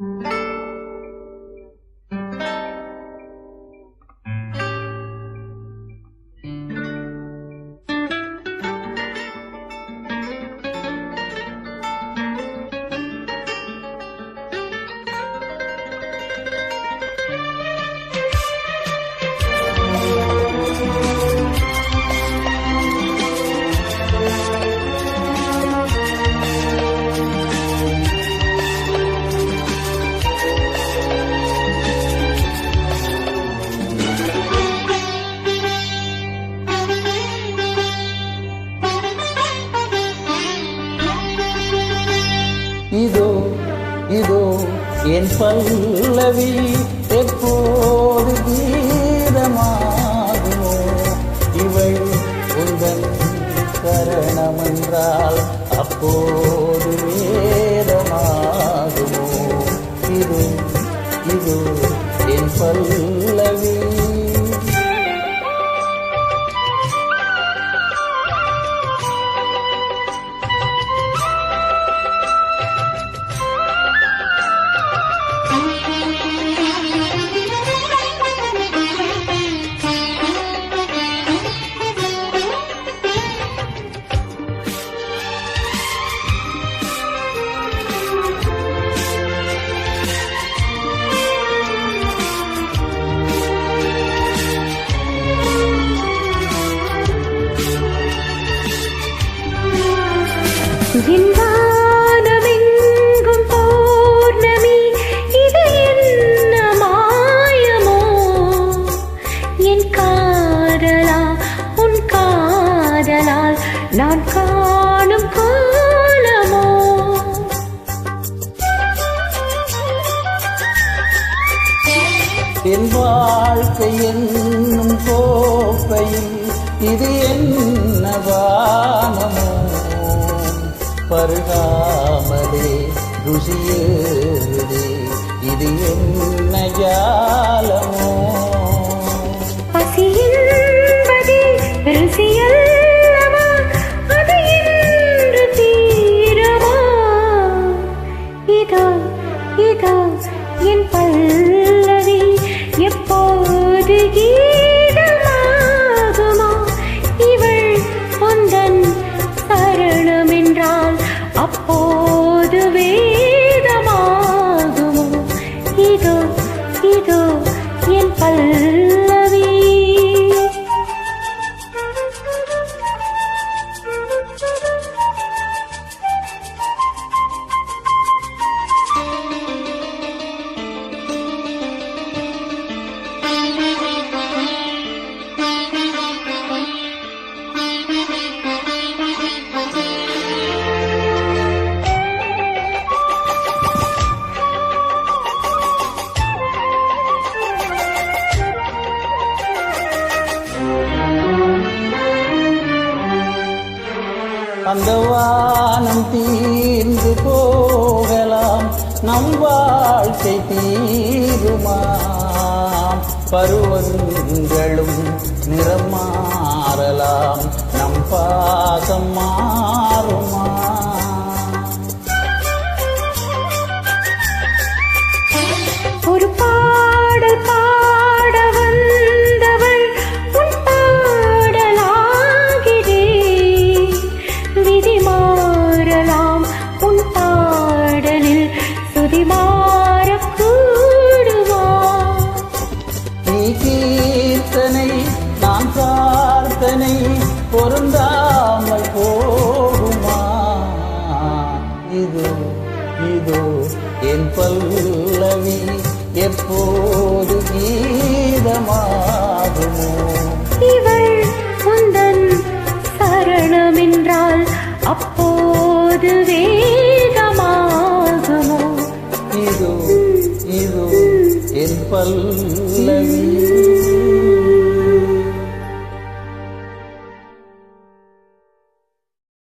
இதோ இதோ என் பல்லவி எப்போது கீதமாகுமோ இவள் உந்தன் சரணமென்றால் அப்போது வேதமாகுமோ? இது இது என் பல்லவி. நான் காணும் கோலமோ? என் வாழ்க்கை என்னும் கோப்பையில் இது என்ன வானமோ? பருகாமலே ருசியேறுதே. இது என்ன ஜாலமோ இதோ, இதோ என் பல்லவி எப்போது கீ அந்த வானம் தீர்ந்து போகலாம். நம் வாழ்க்கை தீருமாம். பருவங்களும் நிறம் மாறலாம் நம் பாசம் மாறுமா என் பல்லவி எப்போது கீதமாகுமோ? இவள் உந்தன் சரணமென்றால் அப்போது வேதமாகுமோ இதோ இதோ என் பல்லவி